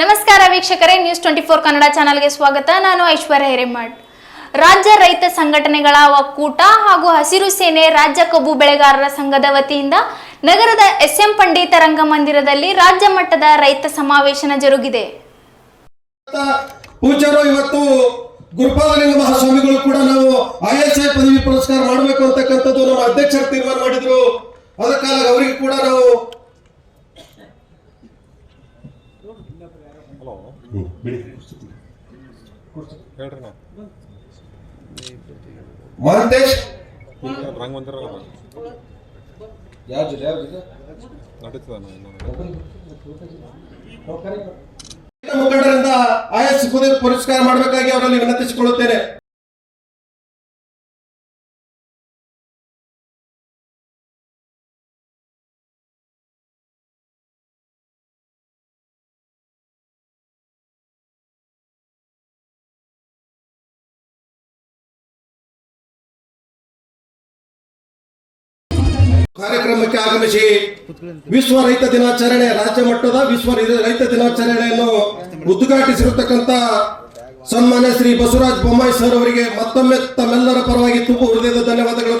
ನಮಸ್ಕಾರ ವೀಕ್ಷಕರೇ news twenty four Kannada ಚಾನಲ್ಗೆ ಸ್ವಾಗತ. ನಾನು ಐಶ್ವರ್ಯ ಹಿರೇಮಠ್. ರಾಜ್ಯ ರೈತ ಸಂಘಟನೆಗಳ ಒಕ್ಕೂಟ ಹಾಗೂ ಹಸಿರು ಸೇನೆ ರಾಜ್ಯ ಕಬ್ಬು ಬೆಳೆಗಾರರ ಸಂಘದ ವತಿಯಿಂದ ನಗರದ ಎಸ್ಎಂ ಪಂಡಿತ ರಂಗಮಂದಿರದಲ್ಲಿ ರಾಜ್ಯ ಮಟ್ಟದ ರೈತ ಸಮಾವೇಶನ ಜರುಗಿದೆ. ಪೂಜ್ಯರು ಇವತ್ತು ಗುರುಪಾದಲಿಂಗ ಮಹಾಸ್ವಾಮಿಗಳು ಕೂಡ ನಾವು ಐಎಸ್ಐ ಪದವಿ ಪುರಸ್ಕಾರ ಮಾಡಬೇಕು ಅಂತಕ್ಕಂಥದ್ದು ನಮ್ಮ ಅಧ್ಯಕ್ಷರು ತೀರ್ಮಾನ ಮಾಡಿದ್ರು. ಅದಕ್ಕಾಗಿ ಅವರಿಗೆ ಕೂಡ ನಾವು ಮಹಂತೇಶ್ ರಂಗ ಮುಖಂಡರಿಂದ ಆಯಾ ಪದವಿ ಪುರಸ್ಕಾರ ಮಾಡಬೇಕಾಗಿ ಅವರಲ್ಲಿ ವಿನಂತಿಸಿಕೊಳ್ಳುತ್ತೇನೆ. ಕಾರ್ಯಕ್ರಮಕ್ಕೆ ಆಗಮಿಸಿ ವಿಶ್ವ ರೈತ ದಿನಾಚರಣೆ, ರಾಜ್ಯ ಮಟ್ಟದ ವಿಶ್ವ ರೈತ ದಿನಾಚರಣೆಯನ್ನು ಉದ್ಘಾಟಿಸಿರತಕ್ಕಂತ ಸನ್ಮಾನ್ಯ ಶ್ರೀ ಬಸವರಾಜ್ ಬೊಮ್ಮಾಯಿ ಸರ್ ಅವರಿಗೆ ಮತ್ತೊಮ್ಮೆ ತಮ್ಮೆಲ್ಲರ ಪರವಾಗಿ ತುಂಬು ಹೃದಯದ ಧನ್ಯವಾದಗಳು.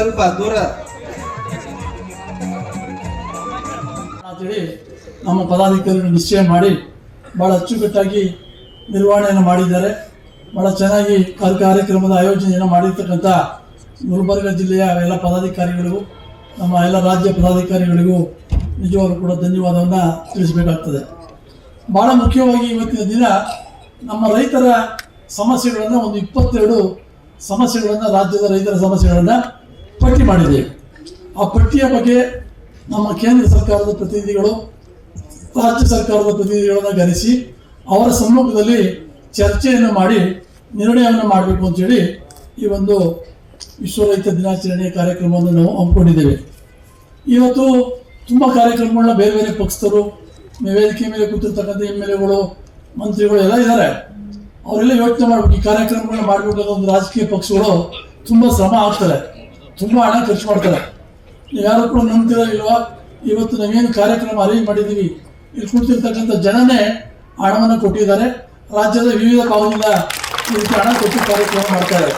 ಸ್ವಲ್ಪ ದೂರ. ಅಂತೇಳಿ ನಮ್ಮ ಪದಾಧಿಕಾರಿಗಳು ನಿಶ್ಚಯ ಮಾಡಿ ಭಾಳ ಅಚ್ಚುಕಟ್ಟಾಗಿ ನಿರ್ವಹಣೆಯನ್ನು ಮಾಡಿದ್ದಾರೆ. ಭಾಳ ಚೆನ್ನಾಗಿ ಕಾರ್ಯ ಕಾರ್ಯಕ್ರಮದ ಆಯೋಜನೆಯನ್ನು ಮಾಡಿರ್ತಕ್ಕಂಥ ಗುಲ್ಬರ್ಗ ಜಿಲ್ಲೆಯ ಎಲ್ಲ ಪದಾಧಿಕಾರಿಗಳಿಗೂ, ನಮ್ಮ ಎಲ್ಲ ರಾಜ್ಯ ಪದಾಧಿಕಾರಿಗಳಿಗೂ ನಿಜವಾಗ್ಲೂ ಕೂಡ ಧನ್ಯವಾದವನ್ನು ತಿಳಿಸಬೇಕಾಗ್ತದೆ. ಭಾಳ ಮುಖ್ಯವಾಗಿ ಇವತ್ತಿನ ದಿನ ನಮ್ಮ ರೈತರ ಸಮಸ್ಯೆಗಳನ್ನು, ಒಂದು ಇಪ್ಪತ್ತೆರಡು ಸಮಸ್ಯೆಗಳನ್ನು, ರಾಜ್ಯದ ರೈತರ ಸಮಸ್ಯೆಗಳನ್ನು ಪಟ್ಟಿ ಮಾಡಿದೆ. ಆ ಪಟ್ಟಿಯ ಬಗ್ಗೆ ನಮ್ಮ ಕೇಂದ್ರ ಸರ್ಕಾರದ ಪ್ರತಿನಿಧಿಗಳು, ರಾಜ್ಯ ಸರ್ಕಾರದ ಪ್ರತಿನಿಧಿಗಳನ್ನು ಗರಿಸಿ ಅವರ ಸಮ್ಮುಖದಲ್ಲಿ ಚರ್ಚೆಯನ್ನು ಮಾಡಿ ನಿರ್ಣಯವನ್ನು ಮಾಡಬೇಕು ಅಂತೇಳಿ ಈ ಒಂದು ವಿಶ್ವ ರೈತ ದಿನಾಚರಣೆಯ ಕಾರ್ಯಕ್ರಮವನ್ನು ನಾವು ಹಮ್ಮಿಕೊಂಡಿದ್ದೇವೆ. ಇವತ್ತು ತುಂಬ ಕಾರ್ಯಕ್ರಮಗಳನ್ನ ಬೇರೆ ಬೇರೆ ಪಕ್ಷದರು ವೇದಿಕೆ ಮೇಲೆ ಕೂತಿರ್ತಕ್ಕಂಥ ಎಂ ಎಲ್ ಎಗಳು ಮಂತ್ರಿಗಳು ಎಲ್ಲ ಇದ್ದಾರೆ. ಅವರೆಲ್ಲ ಯೋಚನೆ ಮಾಡಬೇಕು, ಈ ಕಾರ್ಯಕ್ರಮಗಳನ್ನ ಮಾಡಬೇಕಾದ ಒಂದು ರಾಜಕೀಯ ಪಕ್ಷಗಳು ತುಂಬ ಶ್ರಮ ಆಗ್ತಾರೆ ತುಂಬ ಹಣ ಖರ್ಚು ಮಾಡ್ತಾರೆ. ಯಾರು ಕೂಡ ನಂಬ್ತೀರ ಇಲ್ವಾ? ಇವತ್ತು ನಾವೇನು ಕಾರ್ಯಕ್ರಮ ಅರೇಂಜ್ ಮಾಡಿದ್ದೀವಿ? ಇಲ್ಲಿ ಕೂತಿರ್ತಕ್ಕಂಥ ಜನನೇ ಹಣವನ್ನು ಕೊಟ್ಟಿದ್ದಾರೆ. ರಾಜ್ಯದ ವಿವಿಧ ಭಾಗದಿಂದ ಈ ರೀತಿ ಹಣ ಕೊಟ್ಟು ಕಾರ್ಯಕ್ರಮ ಮಾಡ್ತಾರೆ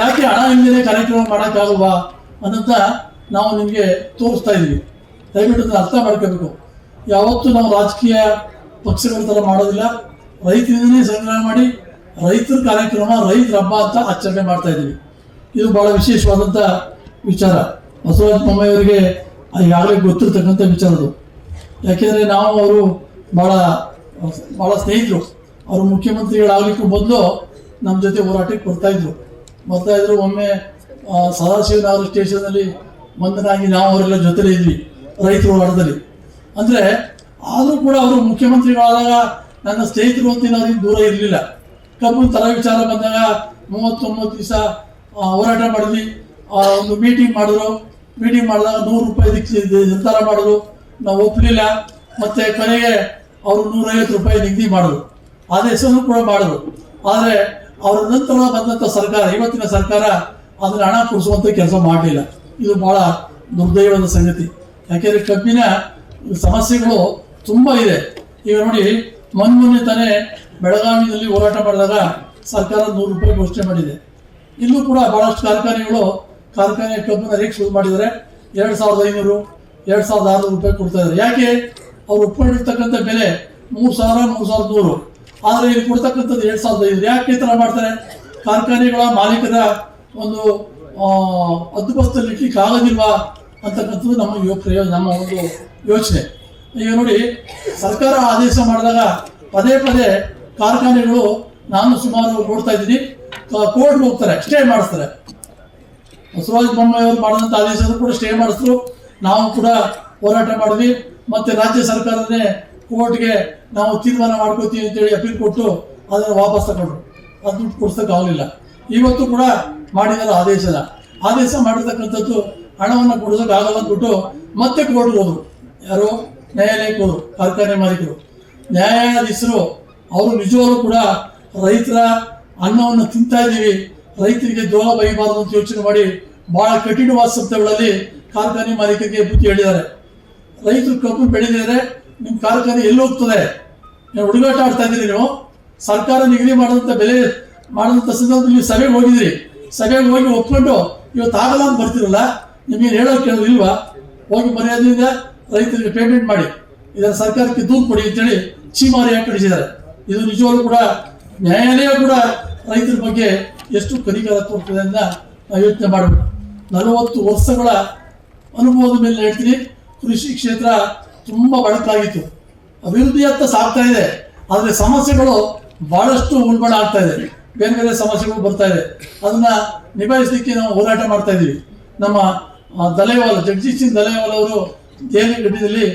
ಯಾಕೆ ಹಣ ಇಲ್ಲದೇ ಕಾರ್ಯಕ್ರಮ ಮಾಡೋಕ್ಕಾಗಲ್ವಾ ಅನ್ನೋಂಥ ನಾವು ನಿಮಗೆ ತೋರಿಸ್ತಾ ಇದ್ದೀವಿ. ದಯವಿಟ್ಟು ಅದನ್ನು ಅರ್ಥ ಮಾಡ್ಕೋಬೇಕು. ಯಾವತ್ತೂ ನಾವು ರಾಜಕೀಯ ಪಕ್ಷಗಳ ಥರ ಮಾಡೋದಿಲ್ಲ. ರೈತರಿಂದನೇ ಸಂಗ್ರಹ ಮಾಡಿ ರೈತರ ಕಾರ್ಯಕ್ರಮ ರೈತರ ಹಬ್ಬ ಅಂತ ಆಚರಣೆ ಮಾಡ್ತಾ ಇದ್ದೀವಿ. ಇದು ಬಹಳ ವಿಶೇಷವಾದಂಥ ವಿಚಾರ. ಬಸವರಾಜ ಬೊಮ್ಮಾಯಿಯವರಿಗೆ ಈಗಾಗಲೇ ಗೊತ್ತಿರ್ತಕ್ಕಂಥ ವಿಚಾರ ಅದು. ಯಾಕೆಂದರೆ ನಾವು ಅವರು ಭಾಳ ಭಾಳ ಸ್ನೇಹಿತರು. ಅವರು ಮುಖ್ಯಮಂತ್ರಿಗಳಾಗಲಿಕ್ಕೂ ಮೊದಲು ನಮ್ಮ ಜೊತೆ ಹೋರಾಟಕ್ಕೆ ಬರ್ತಾ ಬರ್ತಾಯಿದ್ರು ಬರ್ತಾ ಇದ್ರು, ಒಮ್ಮೆ ಸದಾಶಿವನಗರ ಸ್ಟೇಷನಲ್ಲಿ ಒಂದನಾಗಿ ನಾವು ಅವರೆಲ್ಲ ಜೊತೆಲೇ ಇದ್ವಿ, ರೈತರು ಹೋರಾಟದಲ್ಲಿ. ಅಂದರೆ, ಆದರೂ ಕೂಡ ಅವರು ಮುಖ್ಯಮಂತ್ರಿಗಳಾದಾಗ ನನ್ನ ಸ್ನೇಹಿತರು ಅಂತ ದೂರ ಇರಲಿಲ್ಲ. ಕಬ್ಬು ತರ ವಿಚಾರ ಬಂದಾಗ ಮೂವತ್ತೊಂಬತ್ತು ದಿವಸ ಹೋರಾಟ ಮಾಡಿದ್ವಿ. ಒಂದು ಮೀಟಿಂಗ್ ಮಾಡಿದ್ರು. ಮೀಟಿಂಗ್ ಮಾಡಿದಾಗ ನೂರು ರೂಪಾಯಿ ನಿರ್ಧಾರ ಮಾಡಿದ್ರು. ನಾವು ಒಪ್ಪಲಿಲ್ಲ ಮತ್ತೆ ಕೊನೆಗೆ ಅವರು ನೂರೈವತ್ತು ರೂಪಾಯಿ ನಿಗದಿ ಮಾಡಿದ್ರು. ಆದೇಶವನ್ನು ಕೂಡ ಮಾಡಿದ್ರು. ಆದರೆ ಅವರ ನಂತರ ಬಂದಂಥ ಸರ್ಕಾರ, ಇವತ್ತಿನ ಸರ್ಕಾರ ಅದನ್ನು ಹಣ ಕೊಡಿಸುವಂಥ ಕೆಲಸ ಮಾಡಲಿಲ್ಲ. ಇದು ಬಹಳ ದುರ್ದೈವದ ಸಂಗತಿ. ಯಾಕೆಂದರೆ ಕಬ್ಬಿನ ಸಮಸ್ಯೆಗಳು ತುಂಬ ಇದೆ. ಈಗ ನೋಡಿ ಮೊನ್ನೆ ಮೊನ್ನೆ ತಾನೇ ಬೆಳಗಾವಿಯಲ್ಲಿ ಹೋರಾಟ ಮಾಡಿದಾಗ ಸರ್ಕಾರ ನೂರು ರೂಪಾಯಿ ಘೋಷಣೆ ಮಾಡಿದೆ. ಇಲ್ಲೂ ಕೂಡ ಬಹಳಷ್ಟು ಕಾರ್ಖಾನೆಗಳು, ಕಾರ್ಖಾನೆ ಕಬ್ಬನ್ನು ರೇಟ್ ಶುರು ಮಾಡಿದ್ದಾರೆ. ಎರಡು ಸಾವಿರದ ಐನೂರು, ಎರಡು ಸಾವಿರದ ಆರುನೂರು ರೂಪಾಯಿ ಕೊಡ್ತಾ ಇದ್ದಾರೆ. ಯಾಕೆ? ಅವ್ರು ಒಪ್ಕೊಂಡಿರ್ತಕ್ಕಂಥ ಬೆಲೆ ಮೂರು ಸಾವಿರ, ಮೂರು ಸಾವಿರದ ನೂರು. ಆದರೆ ಇಲ್ಲಿ ಕೊಡ್ತಕ್ಕಂಥದ್ದು ಎರಡು ಸಾವಿರದ ಐನೂರು. ಯಾಕೆ ಈ ಥರ ಮಾಡ್ತಾರೆ? ಕಾರ್ಖಾನೆಗಳ ಮಾಲೀಕರ ಒಂದು ಹದ್ದುಬಸ್ತಲ್ಲಿ ಇಡ್ಲಿಕ್ಕೆ ಆಗೋದಿಲ್ವಾ ಅಂತಕ್ಕಂಥದ್ದು ನಮ್ಮ ಯೋ ನಮ್ಮ ಒಂದು ಯೋಚನೆ. ಈಗ ನೋಡಿ, ಸರ್ಕಾರ ಆದೇಶ ಮಾಡಿದಾಗ ಪದೇ ಪದೇ ಕಾರ್ಖಾನೆಗಳು ನಾನು ಸುಮಾರು ನೋಡ್ತಾ ಇದ್ದೀನಿ. ಕೋರ್ಟ್ ಹೋಗ್ತಾರೆ ಸ್ಟೇ ಮಾಡಿಸ್ತಾರೆ. ಬಸವರಾಜ ಬೊಮ್ಮಾಯಿ ಅವರು ಮಾಡಿದಂಥ ಆದೇಶವನ್ನು ಕೂಡ ಸ್ಟೇ ಮಾಡಿಸಿದ್ರು ನಾವು ಕೂಡ ಹೋರಾಟ ಮಾಡಿದ್ವಿ. ಮತ್ತೆ ರಾಜ್ಯ ಸರ್ಕಾರನೇ ಕೋರ್ಟ್ಗೆ ನಾವು ತೀರ್ಮಾನ ಮಾಡ್ಕೋತೀವಿ ಅಂತೇಳಿ ಅಪೀಲ್ ಕೊಟ್ಟು ಅದನ್ನು ವಾಪಸ್ ತಗೊಂಡ್ರು. ಅದು ದುಡ್ಡು ಕೊಡ್ಸಕ್ಕೆ ಆಗಲಿಲ್ಲ. ಇವತ್ತು ಕೂಡ ಮಾಡಿದಾರೆ ಆದೇಶನ. ಆದೇಶ ಮಾಡಿರ್ತಕ್ಕಂಥದ್ದು ಹಣವನ್ನು ಕೊಡ್ಸೋಕೆ ಆಗಲ್ಲ ಅಂದ್ಬಿಟ್ಟು ಮತ್ತೆ ಕೋರ್ಟ್ಗೆ ಹೋದ್ರು. ಯಾರು ನ್ಯಾಯಾಲಯಕ್ಕೆ ಹೋದ್ರು, ಕಾರ್ಖಾನೆ ಮಾಲೀಕರು. ನ್ಯಾಯಾಧೀಶರು, ಅವರು ನಿಜವಾಗ್ಲೂ ಕೂಡ ರೈತರ ಅನ್ನವನ್ನು ತಿಂತಾ ಇದ್ದೀವಿ. ರೈತರಿಗೆ ದೋಹ ಬೈಬಾರದು ಅಂತ ಯೋಚನೆ ಮಾಡಿ ಬಹಳ ಕಠಿಣವಾದ ಶಬ್ದಗಳಲ್ಲಿ ಕಾರ್ಖಾನೆ ಮಾಲೀಕರಿಗೆ ಬುದ್ಧಿ ಹೇಳಿದ್ದಾರೆ. ರೈತರು ಕಬ್ಬು ಬೆಳೆದಿದ್ರೆ ನಿಮ್ಮ ಕಾರ್ಖಾನೆ ಎಲ್ಲಿ ಹೋಗ್ತದೆ? ನೀವು ಹುಡುಗಾಟ ಆಡ್ತಾ ಇದ್ದೀರಿ ನೀವು. ಸರ್ಕಾರ ನಿಗದಿ ಮಾಡಿದಂಥ ಬೆಲೆ ಮಾಡಿದಂಥ ಸಂದರ್ಭದಲ್ಲಿ ನೀವು ಸಭೆಗೆ ಹೋಗಿದ್ದೀರಿ ಸಭೆಗೆ ಹೋಗಿ ಒಪ್ಕೊಂಡು ಇವತ್ತು ಆಗಲ್ಲ ಅಂತ ಬರ್ತಿರಲ್ಲ? ನಿಮಗೇನು ಹೇಳೋಕೆ ಕೇಳೋದು ಇಲ್ವಾ? ಹೋಗಿ ಮರ್ಯಾದೆಯಿಂದ ರೈತರಿಗೆ ಪೇಮೆಂಟ್ ಮಾಡಿ. ಇದರ ಸರ್ಕಾರಕ್ಕೆ ದೂರು ಕೊಡಿ ಅಂತೇಳಿ ಚೀಮಾರಿ ಹಾಕಿಡಿಸಿದ್ದಾರೆ ಇದು ನಿಜವಾಗ್ಲೂ ಕೂಡ ನ್ಯಾಯಾಲಯ ಕೂಡ ರೈತರ ಬಗ್ಗೆ ಎಷ್ಟು ಕನಿಕರ ತೋರ್ತದೆ ಅಂತ ನಾವು ಯೋಚನೆ ಮಾಡಬೇಕು. ನಲವತ್ತು ವರ್ಷಗಳ ಅನುಭವದ ಮೇಲೆ ಹೇಳ್ತೀನಿ. ಕೃಷಿ ಕ್ಷೇತ್ರ ತುಂಬ ಬಳಕಾಗಿತ್ತು ಅಭಿವೃದ್ಧಿಯತ್ತ ಸಾಗ್ತಾ ಇದೆ. ಆದರೆ ಸಮಸ್ಯೆಗಳು ಬಹಳಷ್ಟು ಉಲ್ಬಣ ಆಗ್ತಾ ಇದೆ. ಬೇರೆ ಬೇರೆ ಸಮಸ್ಯೆಗಳು ಬರ್ತಾ ಇದೆ. ಅದನ್ನ ನಿಭಾಯಿಸಲಿಕ್ಕೆ ನಾವು ಹೋರಾಟ ಮಾಡ್ತಾ ಇದ್ದೀವಿ ನಮ್ಮ ಆ, ಜಗಜಿತ್ ಸಿಂಗ್ ದಲೇವಾಲ್ ಅವರು ದೇಹಗಡ್ಡದಲ್ಲಿ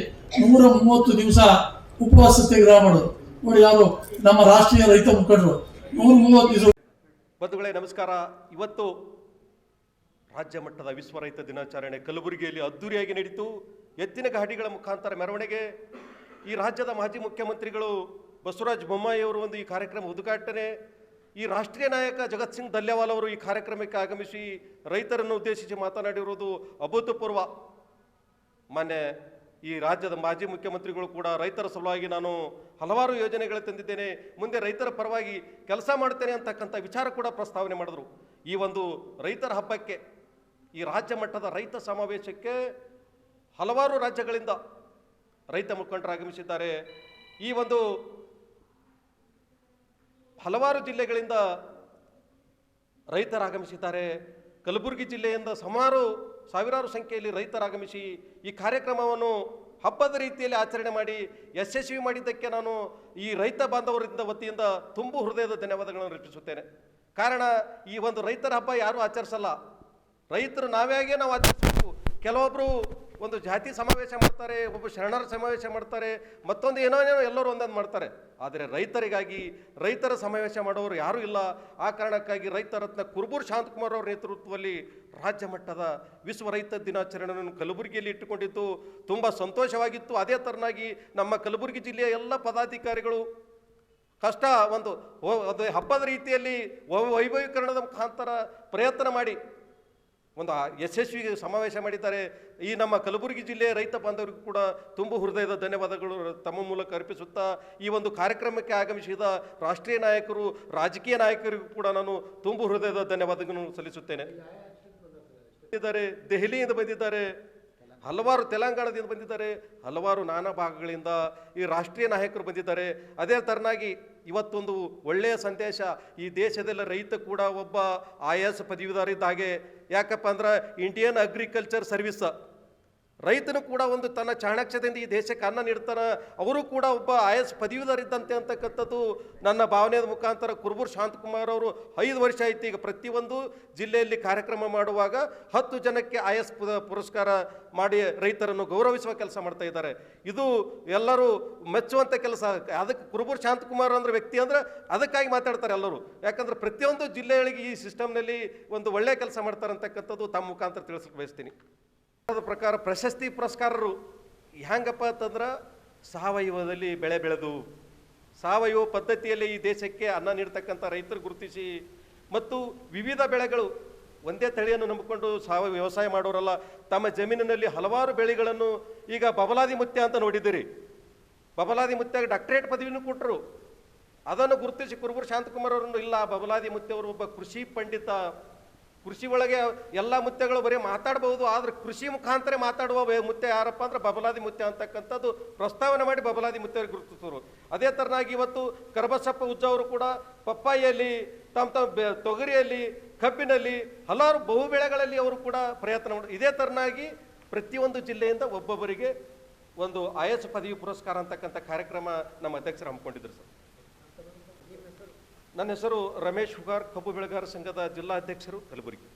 ನೂರ ಮೂವತ್ತು ದಿವಸ ಉಪವಾಸ ಸತ್ಯಾಗ್ರಹ ಮಾಡೋದು ನೋಡಿ ಯಾರು? ನಮ್ಮ ರಾಷ್ಟ್ರೀಯ ರೈತ ಮುಖಂಡರು. ಮೂವತ್ತು ಬಂಧುಗಳೇ, ನಮಸ್ಕಾರ. ಇವತ್ತು ರಾಜ್ಯ ಮಟ್ಟದ ವಿಶ್ವ ರೈತ ದಿನಾಚರಣೆ ಕಲಬುರಗಿಯಲ್ಲಿ ಅದ್ದೂರಿಯಾಗಿ ನಡೀತು. ಎತ್ತಿನ ಗಾಡಿಗಳ ಮುಖಾಂತರ ಮೆರವಣಿಗೆ. ಈ ರಾಜ್ಯದ ಮಾಜಿ ಮುಖ್ಯಮಂತ್ರಿಗಳು ಬಸವರಾಜ ಬೊಮ್ಮಾಯಿ ಅವರು ಒಂದು ಈ ಕಾರ್ಯಕ್ರಮ ಉದ್ಘಾಟನೆ. ಈ ರಾಷ್ಟ್ರೀಯ ನಾಯಕ ಜಗತ್ ಸಿಂಗ್ ದಲ್ಯವಾಲ್ ಅವರು ಈ ಕಾರ್ಯಕ್ರಮಕ್ಕೆ ಆಗಮಿಸಿ ರೈತರನ್ನು ಉದ್ದೇಶಿಸಿ ಮಾತನಾಡಿರುವುದು ಅಭೂತಪೂರ್ವ. ಮಾನ್ಯ ಈ ರಾಜ್ಯದ ಮಾಜಿ ಮುಖ್ಯಮಂತ್ರಿಗಳು ಕೂಡ ರೈತರ ಸಲುವಾಗಿ ನಾನು ಹಲವಾರು ಯೋಜನೆಗಳು ತಂದಿದ್ದೇನೆ. ಮುಂದೆ ರೈತರ ಪರವಾಗಿ ಕೆಲಸ ಮಾಡ್ತೇನೆ ಅಂತಕ್ಕಂಥ ವಿಚಾರ ಕೂಡ ಪ್ರಸ್ತಾವನೆ ಮಾಡಿದ್ರು. ಈ ಒಂದು ರೈತರ ಹಬ್ಬಕ್ಕೆ, ಈ ರಾಜ್ಯ ಮಟ್ಟದ ರೈತ ಸಮಾವೇಶಕ್ಕೆ ಹಲವಾರು ರಾಜ್ಯಗಳಿಂದ ರೈತ ಮುಖಂಡರು ಆಗಮಿಸಿದ್ದಾರೆ. ಈ ಒಂದು ಹಲವಾರು ಜಿಲ್ಲೆಗಳಿಂದ ರೈತರು ಆಗಮಿಸಿದ್ದಾರೆ. ಕಲಬುರಗಿ ಜಿಲ್ಲೆಯಿಂದ ಸುಮಾರು ಸಾವಿರಾರು ಸಂಖ್ಯೆಯಲ್ಲಿ ರೈತರಾಗಮಿಸಿ ಈ ಕಾರ್ಯಕ್ರಮವನ್ನು ಹಬ್ಬದ ರೀತಿಯಲ್ಲಿ ಆಚರಣೆ ಮಾಡಿ ಯಶಸ್ವಿ ಮಾಡಿದ್ದಕ್ಕೆ ನಾನು ಈ ರೈತ ಬಾಂಧವರಿಂದ ವತಿಯಿಂದ ತುಂಬು ಹೃದಯದ ಧನ್ಯವಾದಗಳನ್ನು ಅರ್ಪಿಸುತ್ತೇನೆ. ಕಾರಣ ಈ ಒಂದು ರೈತರ ಹಬ್ಬ ಯಾರೂ ಆಚರಿಸಲ್ಲ. ರೈತರು ನಾವೇ ನಾವು ಆಚರಿಸಬೇಕು. ಕೆಲವೊಬ್ಬರು ಒಂದು ಜಾತಿ ಸಮಾವೇಶ ಮಾಡ್ತಾರೆ, ಒಬ್ಬ ಶರಣರ ಸಮಾವೇಶ ಮಾಡ್ತಾರೆ, ಮತ್ತೊಂದು ಏನೋ ಏನೋ ಎಲ್ಲರೂ ಒಂದೊಂದು ಮಾಡ್ತಾರೆ. ಆದರೆ ರೈತರಿಗಾಗಿ, ರೈತರ ಸಮಾವೇಶ ಮಾಡೋರು ಯಾರೂ ಇಲ್ಲ. ಆ ಕಾರಣಕ್ಕಾಗಿ ರೈತರತ್ನ ಕುರುಬೂರ್ ಶಾಂತಕುಮಾರ್ ಅವರ ನೇತೃತ್ವದಲ್ಲಿ ರಾಜ್ಯ ಮಟ್ಟದ ವಿಶ್ವ ರೈತ ದಿನಾಚರಣೆಯನ್ನು ಕಲಬುರಗಿಯಲ್ಲಿ ಇಟ್ಟುಕೊಂಡಿತ್ತು. ತುಂಬ ಸಂತೋಷವಾಗಿತ್ತು. ಅದೇ ಥರನಾಗಿ ನಮ್ಮ ಕಲಬುರಗಿ ಜಿಲ್ಲೆಯ ಎಲ್ಲ ಪದಾಧಿಕಾರಿಗಳು ಕಷ್ಟ ಒಂದು ಅದು ಹಬ್ಬದ ರೀತಿಯಲ್ಲಿ ವೈಭವೀಕರಣದ ಮುಖಾಂತರ ಪ್ರಯತ್ನ ಮಾಡಿ ಒಂದು ಯಶಸ್ವಿಗೆ ಯಶಸ್ವಿ ಸಮಾವೇಶ ಮಾಡಿದ್ದಾರೆ. ಈ ನಮ್ಮ ಕಲಬುರಗಿ ಜಿಲ್ಲೆಯ ರೈತ ಬಾಂಧವರಿಗೂ ಕೂಡ ತುಂಬು ಹೃದಯದ ಧನ್ಯವಾದಗಳು ತಮ್ಮ ಮೂಲಕ ಅರ್ಪಿಸುತ್ತಾ, ಈ ಒಂದು ಕಾರ್ಯಕ್ರಮಕ್ಕೆ ಆಗಮಿಸಿದ ರಾಷ್ಟ್ರೀಯ ನಾಯಕರು, ರಾಜಕೀಯ ನಾಯಕರಿಗೂ ಕೂಡ ನಾನು ತುಂಬು ಹೃದಯದ ಧನ್ಯವಾದಗಳನ್ನು ಸಲ್ಲಿಸುತ್ತೇನೆ. ಇದ್ದಾರೆ ದೆಹಲಿಯಿಂದ ಬಂದಿದ್ದಾರೆ, ಹಲವಾರು ತೆಲಂಗಾಣದಿಂದ ಬಂದಿದ್ದಾರೆ, ಹಲವಾರು ನಾನಾ ಭಾಗಗಳಿಂದ ಈ ರಾಷ್ಟ್ರೀಯ ನಾಯಕರು ಬಂದಿದ್ದಾರೆ. ಅದೇ ಥರನಾಗಿ ಇವತ್ತೊಂದು ಒಳ್ಳೆಯ ಸಂದೇಶ ಈ ದೇಶದಲ್ಲಿ ರೈತ ಕೂಡ ಒಬ್ಬ ಐ ಎಸ್ ಇದ್ದ ಹಾಗೆ. ಯಾಕಪ್ಪ ಅಂದ್ರೆ ಇಂಡಿಯನ್ ಅಗ್ರಿಕಲ್ಚರ್ ಸರ್ವಿಸ್ ರೈತನು ಕೂಡ ಒಂದು ತನ್ನ ಚಾಣಾಕ್ಷತೆಯಿಂದ ಈ ದೇಶಕ್ಕೆ ಅನ್ನ ನೀಡ್ತಾರೆ ಅವರು ಕೂಡ ಒಬ್ಬ ಐ ಎಸ್ ಪದವೀಧರಿದ್ದಂತೆ ಅಂತಕ್ಕಂಥದ್ದು ನನ್ನ ಭಾವನೆಯ ಮುಖಾಂತರ ಕುರುಬೂರು ಶಾಂತಕುಮಾರ್ ಅವರು ಐದು ವರ್ಷ ಆಯ್ತು. ಈಗ ಪ್ರತಿಯೊಂದು ಜಿಲ್ಲೆಯಲ್ಲಿ ಕಾರ್ಯಕ್ರಮ ಮಾಡುವಾಗ ಹತ್ತು ಜನಕ್ಕೆ ಐ ಎಸ್ ಪುರಸ್ಕಾರ ಮಾಡಿ ರೈತರನ್ನು ಗೌರವಿಸುವ ಕೆಲಸ ಮಾಡ್ತಾ ಇದ್ದಾರೆ. ಇದು ಎಲ್ಲರೂ ಮೆಚ್ಚುವಂಥ ಕೆಲಸ. ಅದಕ್ಕೆ ಕುರುಬೂರು ಶಾಂತಕುಮಾರ್ ಅಂದ್ರೆ ವ್ಯಕ್ತಿ ಅಂದ್ರೆ ಅದಕ್ಕಾಗಿ ಮಾತಾಡ್ತಾರೆ ಎಲ್ಲರೂ. ಯಾಕಂದ್ರೆ ಪ್ರತಿಯೊಂದು ಜಿಲ್ಲೆಗಳಿಗೆ ಈ ಸಿಸ್ಟಮ್ನಲ್ಲಿ ಒಂದು ಒಳ್ಳೆಯ ಕೆಲಸ ಮಾಡ್ತಾರೆ ಅಂತಕ್ಕಂಥದ್ದು ತಮ್ಮ ಮುಖಾಂತರ ತಿಳಿಸ್ಲಿಕ್ಕೆ ಬಯಸ್ತೀನಿ. ಅದ ಪ್ರಕಾರ ಪ್ರಶಸ್ತಿ ಪುರಸ್ಕಾರರು ಹ್ಯಾಂಗಪ್ಪ ಅಂತಂದ್ರೆ ಸಾವಯವದಲ್ಲಿ ಬೆಳೆ ಬೆಳೆದು, ಸಾವಯವ ಪದ್ಧತಿಯಲ್ಲಿ ಈ ದೇಶಕ್ಕೆ ಅನ್ನ ನೀಡ್ತಕ್ಕಂಥ ರೈತರು ಗುರುತಿಸಿ ಮತ್ತು ವಿವಿಧ ಬೆಳೆಗಳು ಒಂದೇ ತಳಿಯನ್ನು ನಂಬಿಕೊಂಡು ಸಾವಯವ ವ್ಯವಸಾಯ ಮಾಡೋರಲ್ಲ, ತಮ್ಮ ಜಮೀನಿನಲ್ಲಿ ಹಲವಾರು ಬೆಳೆಗಳನ್ನು ಈಗ ಬಬಲಾದಿ ಮುತ್ಯ ಅಂತ ನೋಡಿದ್ದೀರಿ. ಬಬಲಾದಿ ಮುತ್ಯಾಗ ಡಾಕ್ಟರೇಟ್ ಪದವಿನೂ ಕೊಟ್ಟರು. ಅದನ್ನು ಗುರುತಿಸಿ ಕುರುಬೂರು ಶಾಂತಕುಮಾರ್ ಅವರನ್ನು ಇಲ್ಲ, ಬಬಲಾದಿ ಮುತ್ಯ ಅವರು ಒಬ್ಬ ಕೃಷಿ ಪಂಡಿತ. ಕೃಷಿ ಒಳಗೆ ಎಲ್ಲ ಮುತ್ತೆಗಳು ಬರೀ ಮಾತಾಡಬಹುದು, ಆದ್ರೆ ಕೃಷಿ ಮುಖಾಂತರ ಮಾತಾಡುವ ಮುತ್ತೆ ಯಾರಪ್ಪ ಅಂದ್ರೆ ಬಬಲಾದಿ ಮುತ್ತೆ ಅಂತಕ್ಕಂಥದ್ದು ಪ್ರಸ್ತಾವನೆ ಮಾಡಿ ಬಬಲಾದಿ ಮುತ್ಯವ್ರಿಗೆ ಗುರುತಿಸಿದ್ರು ಅದೇ ತರನಾಗಿ ಇವತ್ತು ಕರಬಸಪ್ಪ ಉಜ್ಜ ಅವರು ಕೂಡ ಪಪ್ಪಾಯಿಯಲ್ಲಿ, ತಮ್ಮ ತಮ್ಮ ತೊಗರಿಯಲ್ಲಿ, ಕಬ್ಬಿನಲ್ಲಿ ಹಲವಾರು ಬಹು ಬೆಳೆಗಳಲ್ಲಿ ಅವರು ಕೂಡ ಪ್ರಯತ್ನ ಮಾಡಿ ಇದೇ ತರನಾಗಿ ಪ್ರತಿಯೊಂದು ಜಿಲ್ಲೆಯಿಂದ ಒಬ್ಬೊಬ್ಬರಿಗೆ ಒಂದು ಎಸ್ ಪದವಿ ಪುರಸ್ಕಾರ ಅಂತಕ್ಕಂಥ ಕಾರ್ಯಕ್ರಮ ನಮ್ಮ ಅಧ್ಯಕ್ಷರು ಹಮ್ಮಿಕೊಂಡಿದ್ರು ಸರ್. ನನ್ನ ಹೆಸರು ರಮೇಶ್ ಹುಗಾರ್ ಕಬ್ಬು ಬೆಳೆಗಾರ ಸಂಘದ ಜಿಲ್ಲಾಧ್ಯಕ್ಷರು ಕಲಬುರಗಿ.